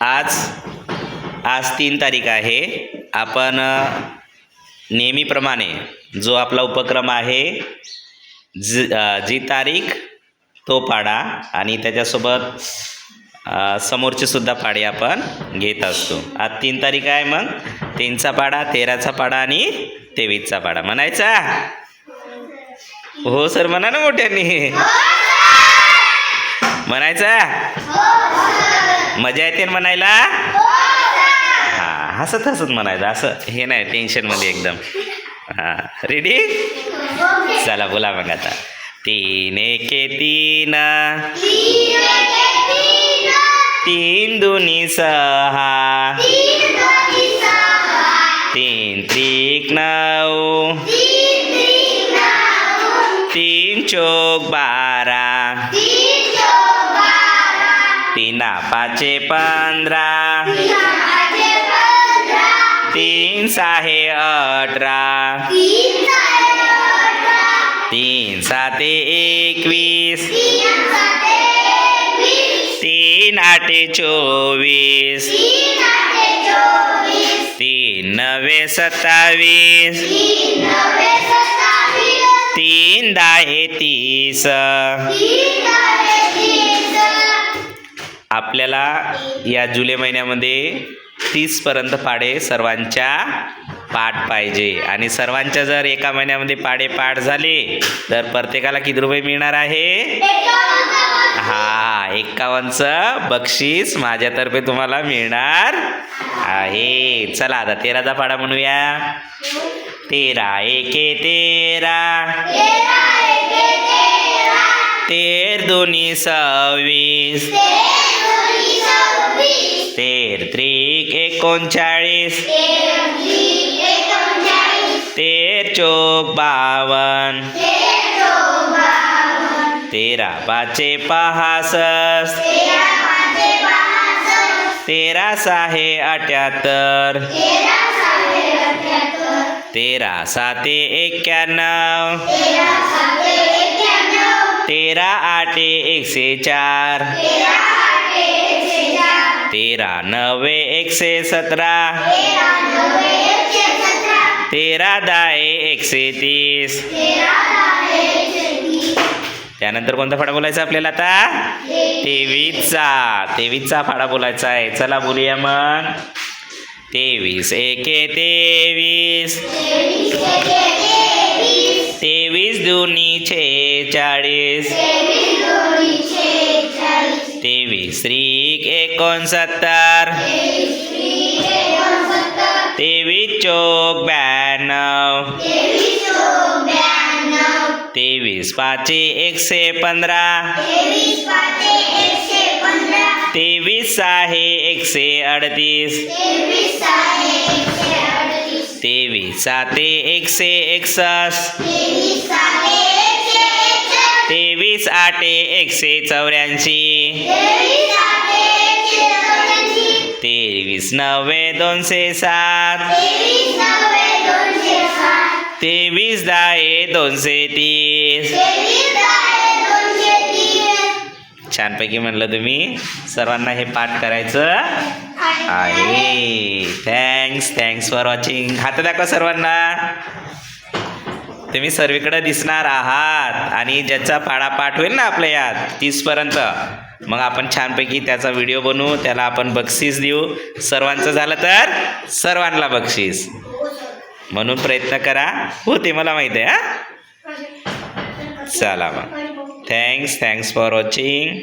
आज आज तीन तारीख आहे. आपण नेहमीप्रमाणे जो आपला उपक्रम आहे ज जी तारीख तो पाडा आणि त्याच्यासोबत समोरचे सुद्धा पाडे आपण घेत असतो. आज तीन तारीख आहे मग तीनचा पाडा तेराचा पाडा आणि तेवीसचा पाडा. म्हणायचा? हो सर. म्हणा ना मोठ्यांनी. म्हणायचा? मजा येते म्हणायला? हां हसत हसत म्हणायचं असं हे नाही टेन्शनमध्ये एकदम. हां रेडी चला बोला मग आता. तीन एके तीन. तीन दोन्ही सहा. तीन त्रिक नऊ. तीन चोक बारा. तिना पाचे पंधरा. तीन सहा अठरा. तीन साते एकवीस. तीन आठे चोवीस. तीन नवे सत्तावीस. तीन दहा तीस. आपल्याला या जुलै महिन्यामध्ये तीसपर्यंत पाडे सर्वांच्या पाठ पाहिजे. आणि सर्वांच्या जर एका महिन्यामध्ये पाडे पाठ झाले तर प्रत्येकाला किती रुपये मिळणार आहे? हा एक्कावन्नचं बक्षीस माझ्यातर्फे तुम्हाला मिळणार आहे. चला आता तेराचा पाडा म्हणूया. तेरा एके तेरा. तेर दोन्ही सव्वीस. तेर त्रिक एकोणचाळीस. तेर चोक बावन. तेरा पाचे पासष्ट तेरा सहा अठ्याहत्तर. तेरा साते एक्क्याण्णव तेरा आठे एकशे चार. तेरा नवे एकशे सतरा. तेरा दहा एकशे तीस. त्यानंतर कोणता फाडा बोलायचा आपल्याला आता? तेवीसचा. तेवीसचा. फाडा बोलायचा आहे. चला बोलूया मग. तेवीस एके तेवीस. तेवीस दोन्ही छेचाळीस तेवीस. त्रिक एकोणसत्तर. तेवीस चौक ब्याण्णव. तेवीस पाचशे एकशे पंधरा. तेवीस सहा एकशे अडतीस. तेवीस साते एकशे एकसष्ट. तेवीस आठे एकशे चौऱ्याऐंशी. तेवीस नव्वे दोनशे सात. तेवीस दहा दोनशे तीस. छानपैकी म्हणलं तुम्ही. सर्वांना हे पाठ करायचं आहे. थँक्स थँक्स फॉर वॉचिंग हात दाखवा सर्वांना. तुम्ही सर्वीकडे दिसणार आहात आणि ज्याचा पाडा पाठ होईल ना आपल्या यात तीसपर्यंत. मग आपण छानपैकी त्याचा व्हिडिओ बनवू त्याला आपण बक्षीस देऊ. सर्वांचं झालं तर सर्वांना बक्षीस. म्हणून प्रयत्न करा. हो ते मला माहीत आहे हा? चला मग. Thanks thanks for watching